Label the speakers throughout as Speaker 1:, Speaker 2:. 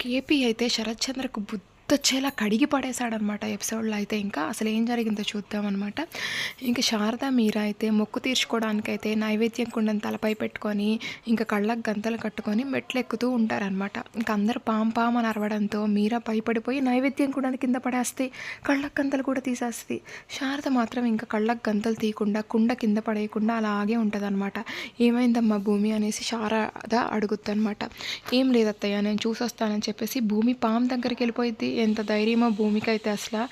Speaker 1: KP అయితే శరత్చంద్రకు బుద్ధి వచ్చేలా కడిగి పడేశాడనమాట ఎపిసోడ్లో అయితే ఇంకా. అసలు ఏం జరిగిందో చూద్దామన్నమాట ఇంకా శారద మీరా అయితే మొక్కు తీర్చుకోవడానికైతే నైవేద్యం కుండని తలపై పెట్టుకొని ఇంకా కళ్ళకు గంతలు కట్టుకొని మెట్లు ఎక్కుతూ ఉంటారనమాట. ఇంకా అందరూ పాం పాం అని అరవడంతో మీరా భయపడిపోయి నైవేద్యం కూడా కింద పడేస్తే కళ్ళకు గంతలు కూడా తీసేస్తుంది. శారద మాత్రం ఇంకా కళ్ళకు గంతలు తీయకుండా కుండ కింద పడేయకుండా అలాగే ఉంటుందన్నమాట ఏమైందమ్మా భూమి అనేసి శారద అడుగుద్దనమాట. ఏం లేదత్తయ్య నేను చూసొస్తానని చెప్పేసి భూమి పాము దగ్గరికి వెళ్ళిపోయింది ఎంత ధైర్యమో భూమికి అయితే అసలు.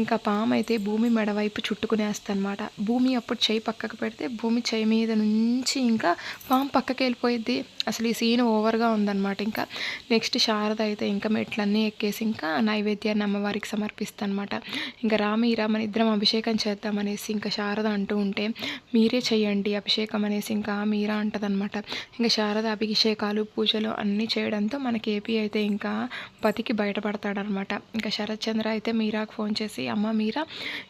Speaker 1: ఇంకా పాము అయితే భూమి మెడవైపు చుట్టుకునేస్తనమాట భూమి అప్పుడు చేయి పక్కకు పెడితే భూమి చేయి మీద నుంచి ఇంకా పాము పక్కకి వెళ్ళిపోయిద్ది. అసలు ఈ సీన్ ఓవర్గా ఉందన్నమాట ఇంకా. నెక్స్ట్ శారద అయితే ఇంకా మెట్లన్నీ ఎక్కేసి ఇంకా నైవేద్యాన్ని అమ్మవారికి సమర్పిస్తానమాట ఇంకా రామి రామని ఇద్దరం అభిషేకం చేద్దామనేసి ఇంకా శారద అంటూ ఉంటే మీరే చేయండి అభిషేకం అనేసి ఇంకా మీరా అంటదనమాట ఇంకా శారద అభిషేకాలు పూజలు అన్నీ చేయడంతో మనకి ఏపీ అయితే ఇంకా బతికి బయటపడతాడనమాట ఇంకా శరత్చంద్ర అయితే మీరాకు ఫోన్ చేసి అమ్మ మీరా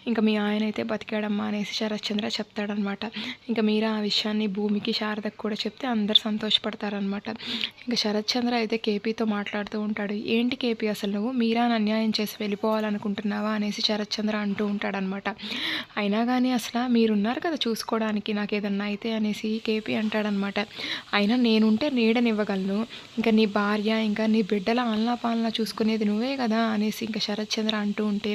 Speaker 1: ఇంకా మీ ఆయన అయితే బతికాడమ్మా అనేసి శరత్చంద్ర చెప్తాడనమాట. ఇంకా మీరా ఆ విషయాన్ని భూమికి శారదకు కూడా చెప్తే అందరు సంతోషపడతారనమాట. ఇంకా శరత్చంద్ర అయితే కేపీతో మాట్లాడుతూ ఉంటాడు ఏంటి కేపీ అసలు నువ్వు? మీరాని అన్యాయం చేసి వెళ్ళిపోవాలనుకుంటున్నావా? అనేసి శరత్చంద్ర అంటూ ఉంటాడనమాట. అయినా కానీ అసలు మీరున్నారు కదా చూసుకోవడానికి నాకు ఏదన్నా అయితే అనేసి కేపీ అంటాడనమాట. అయినా నేనుంటే నీడనివ్వగలను. ఇంకా నీ భార్య ఇంకా నీ బిడ్డల ఆలనా పాలన చూసుకునేది నువ్వే కదా. అనేసి ఇంకా శరత్చంద్ర అంటూ ఉంటే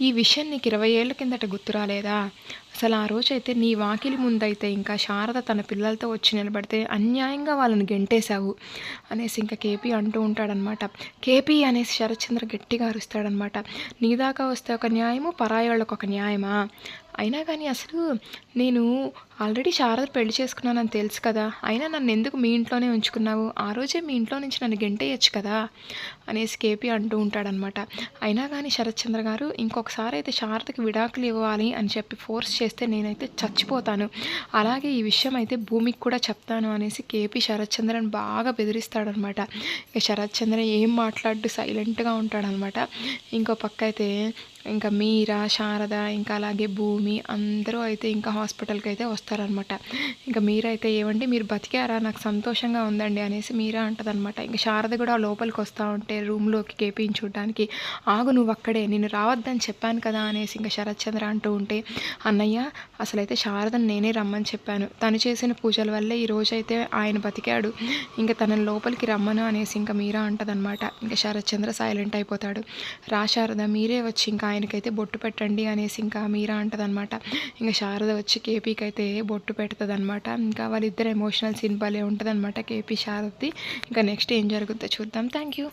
Speaker 1: ఈ విషయం నీకు ఇరవై ఏళ్ళ కిందట గుర్తు రాలేదా? అసలు ఆ రోజైతే నీ వాకిలి ముందైతే ఇంకా శారద తన పిల్లలతో వచ్చి నిలబడితే అన్యాయంగా వాళ్ళని గెంటేశావు అనేసి ఇంకా కేపీ అంటూ ఉంటాడనమాట. కేపీ అనేసి శరత్చంద్ర గట్టిగా అరుస్తాడనమాట. నీ దాకా వస్తే ఒక న్యాయము పరాయి వాళ్ళకు ఒక న్యాయమా? అయినా కానీ అసలు నేను ఆల్రెడీ శారద పెళ్ళి చేసుకున్నానని తెలుసు కదా. అయినా నన్ను ఎందుకు మీ ఇంట్లోనే ఉంచుకున్నావు? ఆ రోజే మీ ఇంట్లో నుంచి నన్ను గెంటేయచ్చు కదా? అనేసి కేపీ అంటూ ఉంటాడనమాట. అయినా కానీ శరత్చంద్ర గారు ఇంకొకసారి అయితే శారదకి విడాకులు ఇవ్వాలి అని చెప్పి ఫోర్స్ చేస్తే నేనైతే చచ్చిపోతాను. అలాగే ఈ విషయం అయితే భూమికి కూడా చెప్తాను అనేసి కేపీ శరత్చంద్రని బాగా బెదిరిస్తాడనమాట. ఇక శరత్చంద్ర ఏం మాట్లాడు సైలెంట్గా ఉంటాడనమాట. ఇంకో పక్క అయితే ఇంకా మీరా శారద ఇంకా అలాగే భూమి అందరూ అయితే ఇంకా హాస్పిటల్కి అయితే వస్తారనమాట ఇంకా మీరైతే అయితే ఏమంటే మీరు బతికారా నాకు సంతోషంగా ఉందండి అనేసి మీరా అంటదనమాట ఇంకా శారద కూడా లోపలికి వస్తూ ఉంటే రూమ్లోకి కేపించుకోవడానికి ఆగు నువ్వు అక్కడే నేను రావద్దని చెప్పాను కదా అనేసి ఇంకా శరత్చంద్ర అంటూ ఉంటే అన్నయ్య అసలైతే శారదని నేనే రమ్మని చెప్పాను. తను చేసిన పూజల వల్లే ఈరోజు అయితే ఆయన బతికాడు. ఇంకా తనని లోపలికి రమ్మను అనేసి ఇంకా మీరా అంటదనమాట ఇంకా శరత్చంద్ర సైలెంట్ అయిపోతాడు. రా శారద మీరే వచ్చి ఇంకా ఆయనకైతే బొట్టు పెట్టండి అనేసి ఇంకా మీరా అంటదనమాట ఇంకా శారద వచ్చి కేపీకి అయితే బొట్టు పెడుతుంది అనమాట ఇంకా వాళ్ళిద్దరు ఎమోషనల్ సీన్ భలే ఉంటుంది అనమాట కేపీ శారద్ది. ఇంకా నెక్స్ట్ ఏం జరుగుతుందో చూద్దాం. Thank you